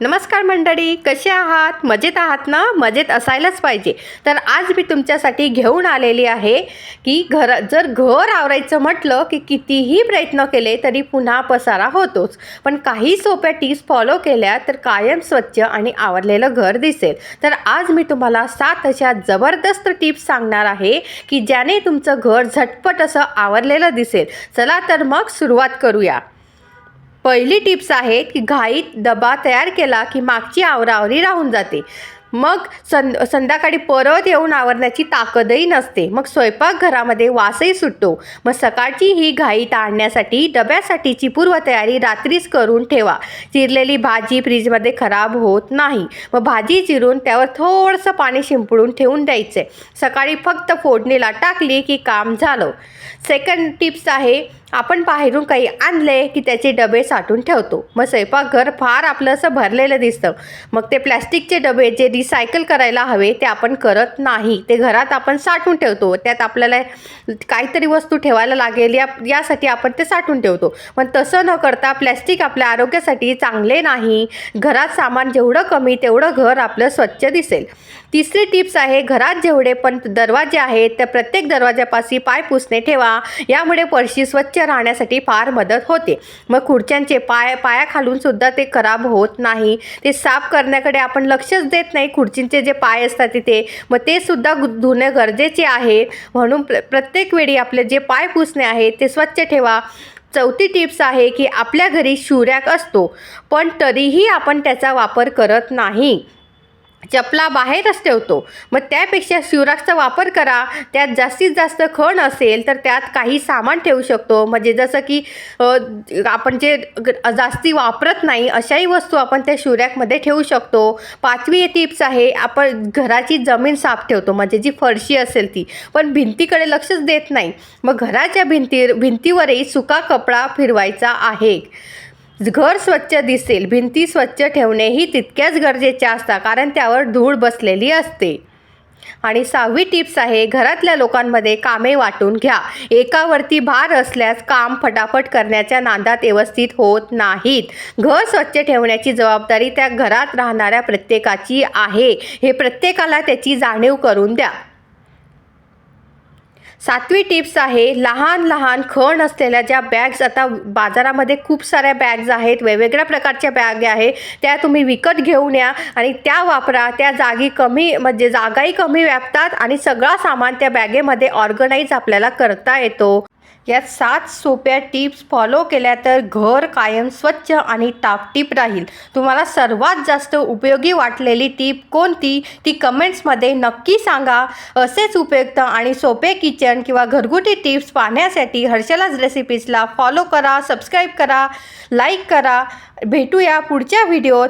नमस्कार मंडळी कसे आहात? मजेत आहात ना? मजेत असायलाच पाहिजे. तर आज मी तुमच्यासाठी घेऊन आलेली आहे की घर जर घर आवरायचं म्हटलं की कितीही प्रयत्न केले तरी पुन्हा पसारा होतोच. पण काही सोप्या टिप्स फॉलो केल्या तर कायम स्वच्छ आणि आवरलेलं घर दिसेल. तर आज मी तुम्हाला सात अशा जबरदस्त टिप्स सांगणार आहे की ज्याने तुमचं घर झटपट असं आवरलेलं दिसेल. चला तर मग सुरुवात करूया. पहिली टिप्स आहे की घाईत डबा तयार केला की मागची आवरावरी राहून जाते. मग सं संध्याकाळी परत येऊन आवरण्याची ताकदही नसते. मग स्वयंपाकघरामध्ये वासही सुटतो. मग सकाळची ही घाई टाळण्यासाठी डब्यासाठीची पूर्वतयारी रात्रीच करून ठेवा. चिरलेली भाजी फ्रीजमध्ये खराब होत नाही. मग भाजी चिरून त्यावर थोडंसं पाणी शिंपडून ठेवून द्यायचे. सकाळी फक्त फोडणीला टाकली की काम झालं. सेकंड टिप्स आहे आपण बाहेरून काही आणले की त्याचे डबे साठून ठेवतो. मग स्वयंपाकघर फार आपलं असं भरलेलं दिसतं. मग ते प्लॅस्टिकचे डबे जे रिसायकल करायला हवे ते आपण करत नाही. ते घरात आपण साठवून ठेवतो. त्यात आपल्याला काहीतरी वस्तू ठेवायला लागेल या यासाठी आपण ते साठवून ठेवतो. पण तसं न करता प्लॅस्टिक आपल्या आरोग्यासाठी चांगले नाही. घरात सामान जेवढं कमी तेवढं घर आपलं स्वच्छ दिसेल. तिसरी टिप्स आहे घरात जेवढे पण दरवाजे आहेत त्या प्रत्येक दरवाजापाशी पाय पुसणे ठेवा. यामुळे फरशी स्वच्छ राहण्यासाठी फार मदत होते. मग खुर्च्यांचे पाय पायाखालून सुद्धा ते खराब होत नाही. ते साफ करण्याकडे आपण लक्षच देत नाही. खुर्चींचे जे पाय असतात तिथे मग ते सुद्धा धुणे गरजेचे आहे. म्हणून प्र प्रत्येक वेळी आपले जे पाय पुसणे आहेत ते स्वच्छ ठेवा. चौथी टिप्स आहे की आपल्या घरी शिवऱ्याक असतो पण तरीही आपण त्याचा वापर करत नाही. चपला बाहेरच ठेवतो. मग त्यापेक्षा शिवराकचा वापर करा. त्यात जास्तीत जास्त खण असेल तर त्यात काही सामान ठेवू शकतो. म्हणजे जसं की आपण जे जास्ती वापरत नाही अशाही वस्तू आपण त्या शिवरॅकमध्ये ठेवू शकतो. पाचवी टिप्स आहे आपण घराची जमीन साफ ठेवतो. म्हणजे जी फरशी असेल ती. पण भिंतीकडे लक्षच देत नाही. मग घराच्या भिंती भिंतीवरही सुका कपडा फिरवायचा आहे. घर स्वच्छ दिसेल भिंती स्वच्छ ठेवणेही तितक्याच गरजेचे असतात कारण त्यावर धूळ बसलेली असते. आणि सहावी टिप्स आहे घरातल्या लोकांमध्ये कामे वाटून घ्या. एकावरती भार असल्यास काम फटाफट करण्याच्या नादात व्यवस्थित होत नाहीत. घर स्वच्छ ठेवण्याची जबाबदारी त्या घरात राहणाऱ्या प्रत्येकाची आहे. हे प्रत्येकाला त्याची जाणीव करून द्या. सातवी टिप्स आहे लहान लहान खण असलेल्या ज्या बॅग्स आता बाजारामध्ये खूप साऱ्या बॅग्स आहेत वेगवेगळ्या प्रकारच्या बॅग आहे त्या तुम्ही विकत घेऊन या आणि त्या वापरा. त्या जागी कमी म्हणजे जागाही कमी व्यापतात आणि सगळा सामान त्या बॅगेमध्ये ऑर्गनाईज आपल्याला करता येतो. यात सात सोप्या टिप्स फॉलो केल्या तर घर कायम स्वच्छ आणि टापटीप राहील. तुम्हाला सर्वात जास्त उपयोगी वाटलेली टीप कोणती? ती कमेंट्समध्ये नक्की सांगा. असेच उपयुक्त आणि सोपे किचन किंवा घरगुती टिप्स पाहण्यासाठी हर्षलाज रेसिपीजला फॉलो करा सबस्क्राईब करा लाईक करा. भेटूया पुढच्या व्हिडिओत